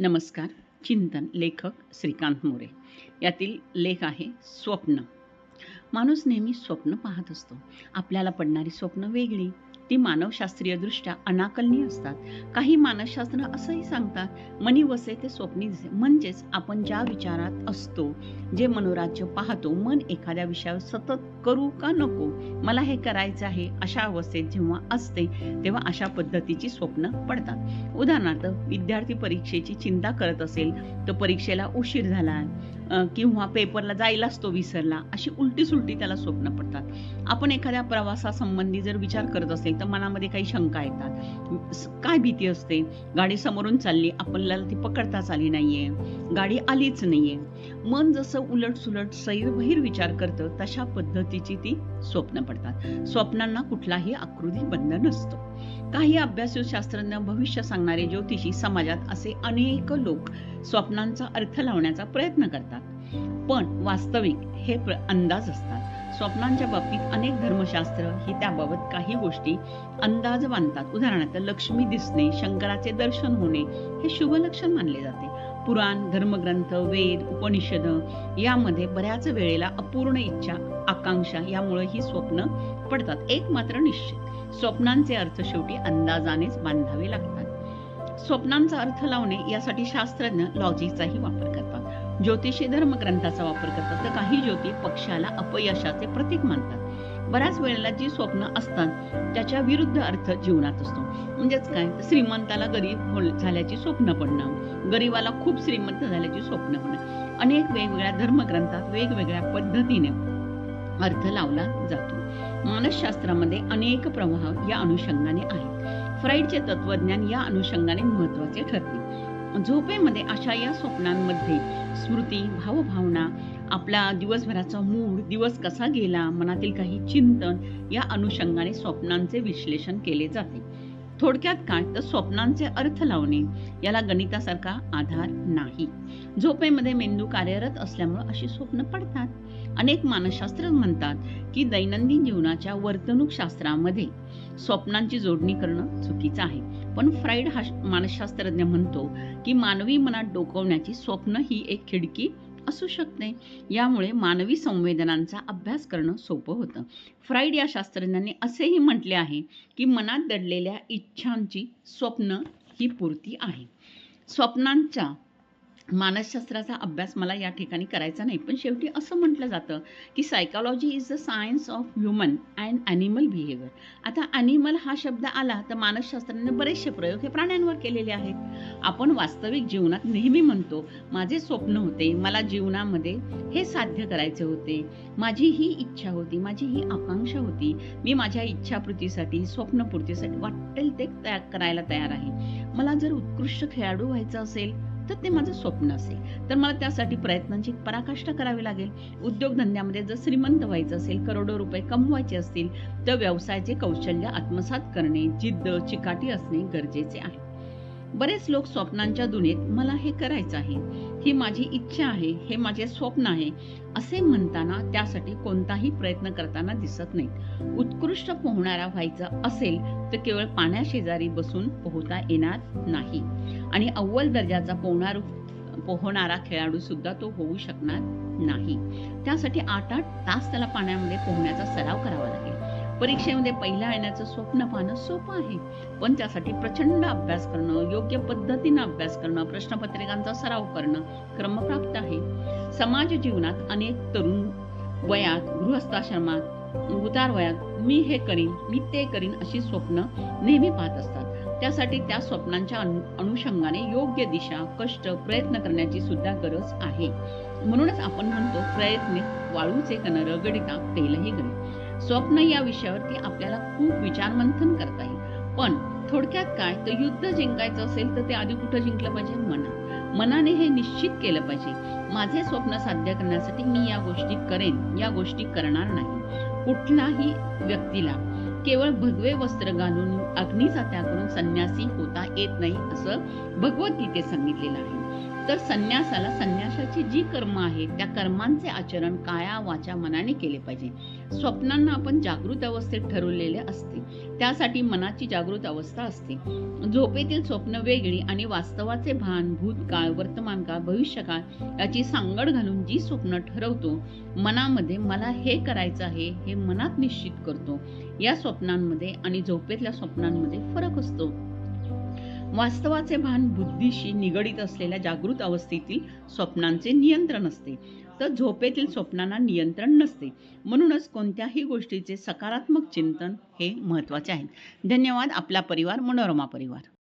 नमस्कार चिंतन लेखक श्रीकांत मोरे. यातील लेख आहे स्वप्न. माणूस नेहमी स्वप्न पाहत असतो. आपल्याला पडणारी स्वप्न वेगळी. ती मानवशास्त्रीयदृष्ट्या अनाकलनीय असतात. काही मानसशास्त्र असंही सांगतात मनी वसे ते स्वप्नी दिसे म्हणजेच आपण ज्या विचारात असतो जे मनोराज्य पाहतो मन एखाद्या विषयावर सतत करू का नको मला हे करायचं आहे अशा अवस्थेत जेव्हा असते तेव्हा अशा पद्धतीची स्वप्न पडतात. उदाहरणार्थ विद्यार्थी परीक्षेची चिंता करत असेल तर परीक्षेला उशीर झाला किंवा पेपरला जायलाच तो विसरला अशी उलटी सुलटी त्याला स्वप्न पडतात. आपण एखाद्या प्रवासासंबंधी जर विचार करत असेल तर मनामध्ये काही शंका येतात. काय भीती असते? गाडी समोरून चालली आपल्याला ती पकडताच आली नाहीये. गाडी आलीच नाहीये. मन जसं उलट सुलट सैरभैर विचार करतं तशा पद्धतीची ती स्वप्न पडतात. स्वप्नांना कुठलाही आकृती बंधन नसतो. काही अभ्यासू शास्त्रज्ञ भविष्य सांगणारे ज्योतिषी समाजात असे अनेक लोक स्वप्नांचा अर्थ लावण्याचा प्रयत्न करतात. पण वास्तविक हे प्र- अंदाज असतात. स्वप्नांच्या बाबतीत अनेक धर्मशास्त्र ही त्याबाबत काही गोष्टी अंदाज बांधतात. उदाहरणार्थ लक्ष्मी दिसणे शंकराचे दर्शन होणे हे शुभ लक्षण मानले जाते. पुराण धर्मग्रंथ वेद उपनिषद यामध्ये बऱ्याच वेळेला अपूर्ण इच्छा आकांक्षा यामुळे ही स्वप्न पडतात. एक मात्र निश्चित. स्वप्नांचे अर्थ शेवटी अंदाजानेच बांधावे लागतात. स्वप्नांचा अर्थ लावणे यासाठी शास्त्रज्ञ लॉजिकचाही वापर करतात. ज्योतिषी धर्मग्रंथाचा वापर करतात. तर काही ज्योती पक्षाला अपयशाचे प्रतीक मानतात. बऱ्याच वेळेला जी स्वप्न असतात त्याच्या विरुद्ध अर्थ जीवनात असतो. म्हणजेच काय? श्रीमंताला गरीब झाल्याची स्वप्न पडणं गरीबाला खूप श्रीमंत झाल्याची स्वप्न पडणं. अनेक वेगवेगळ्या धर्मग्रंथात वेगवेगळ्या पद्धतीने अर्थ लावला जातो. मानसशास्त्रामध्ये अनेक प्रवाह या अनुषंगाने आहेत. फ्राईडचे तत्वज्ञान या अनुषंगाने महत्त्वाचे ठरते. झोपेमध्ये अशा या स्वप्नांमध्ये स्मृती भावभावना आपला दिवसभराचा मूड दिवस कसा गेला मनातील काही चिंतन या अनुषंगाने स्वप्नांचे विश्लेषण केले जाते. थोडक्यात काय तर स्वप्नांचे अर्थ लावणे. याला गणितासारखा आधार नाही. झोपेमध्ये मेंदू कार्यरत असल्यामुळे अशी स्वप्न पडतात. अनेक मानसशास्त्र म्हणतात की दैनंदिन जीवनाच्या वर्तणूक शास्त्रामध्ये स्वप्नांची जोडणी करणं चुकीचं आहे. पण फ्राईड हा मानसशास्त्रज्ञ म्हणतो की मानवी मनात डोकवण्याची स्वप्न ही एक खिडकी असू शकते यामुळे मानवी संवेदनांचा अभ्यास करणं सोपं होतं. फ्राईड या शास्त्रज्ञांनी असेही म्हटले आहे की मनात दडलेल्या इच्छांची स्वप्न ही पूर्ती आहे. स्वप्नांच्या मानसशास्त्राचा अभ्यास मला या ठिकाणी करायचा नाही पण शेवटी असं म्हटलं जातं की psychology is the science of human and animal behaviour आता ॲनिमल हा शब्द आला तर मानसशास्त्राने बरेचसे प्रयोग हे प्राण्यांवर केलेले आहेत. आपण वास्तविक जीवनात नेहमी म्हणतो माझे स्वप्न होते मला जीवनामध्ये हे साध्य करायचे होते माझी ही इच्छा होती माझी ही आकांक्षा होती मी माझ्या इच्छापूर्तीसाठी स्वप्नपूर्तीसाठी वाटेल ते तयार करायला तयार आहे. मला जर उत्कृष्ट खेळाडू व्हायचं असेल तर ते माझं स्वप्न असेल. तर मला त्यासाठी प्रयत्नांची पराकाष्ठा करावी लागेल. उद्योगधंद्यामध्ये जर श्रीमंत व्हायचं असेल करोडो रुपये कमवायचे असतील तर व्यवसायाचे कौशल्य आत्मसात करणे जिद्द चिकाटी असणे गरजेचे आहे. बरेच लोक स्वप्नांच्या दुनियेत मला हे करायचं आहे. ही माझी इच्छा आहे हे माझे स्वप्न आहे असे म्हणताना त्यासाठी कोणताही प्रयत्न करताना दिसत नाहीत. उत्कृष्ट पोहणारा व्हायचं असेल तर केवळ पाण्याशेजारी बसून पोहता येणार नाही. आणि अव्वल दर्जाचा पोहणार पोहणारा खेळाडू सुद्धा तो होऊ शकणार नाही. त्यासाठी आठ आठ तास त्याला पाण्यामध्ये पोहण्याचा सराव करावा लागेल. परीक्षेमध्ये पहिल्या येण्याचं स्वप्न पाहणं सोपं आहे. पण त्यासाठी प्रचंड अभ्यास करणं योग्य पद्धतीनं अभ्यास करणं प्रश्नपत्रिकांचा सराव करणं क्रमप्राप्त आहे. समाज जीवनात अनेक तरुण वयात गृहस्थाश्रमात उतार वयात मी हे करीन मी ते करीन अशी स्वप्न नेहमी पाहत असतात. त्यासाठी त्या स्वप्नांच्या अनु- अनुषंगाने योग्य दिशा कष्ट प्रयत्न करण्याची सुद्धा गरज आहे. म्हणूनच आपण म्हणतो प्रयत्ने वाळूचे कन रगडिता तेलही गणी स्वप्न या विषयावरती आपल्याला खूप विचारमंथन करता येईल. पण थोडक्यात काय? तर युद्ध जिंकायचं असेल तर ते आधी कुठं जिंकलं पाहिजे? मनात. मनाने हे निश्चित केलं पाहिजे. माझे स्वप्न साध्य करण्यासाठी मी या गोष्टी करेन. या गोष्टी करणार नाही. कुठलाही व्यक्तीला केवळ भगवे वस्त्र घालून अग्नीचा त्याग करून संन्यासी होता येत नाही असं भगवद्गीतेत सांगितलेलं आहे. तर संन्यासाला संन्यासाची जी कर्म आहेत त्या कर्मांचे आचरण काया वाचा मनाने केले पाहिजे. स्वप्नांना आपण जागृत अवस्थेत ठरवलेले असते. त्यासाठी मनाची जागृत अवस्था असते. झोपेतील स्वप्न वेगळी आणि वास्तवाचे भान भूतकाळ वर्तमानकाळ भविष्यकाळ याची सांगड घालून जी स्वप्न ठरवतो मनामध्ये मला हे करायचं आहे हे मनात निश्चित करतो. या स्वप्नांमध्ये आणि झोपेतल्या स्वप्नांमध्ये फरक असतो. वास्तवाचे भान बुद्धीशी निगडीत असलेल्या जागृत अवस्थेतील स्वप्नांचे नियंत्रण असते. तर झोपेतील स्वप्नांना नियंत्रण नसते. म्हणूनच कोणत्याही गोष्टीचे सकारात्मक चिंतन हे महत्त्वाचे आहे. धन्यवाद आपला परिवार मनोरमा परिवार.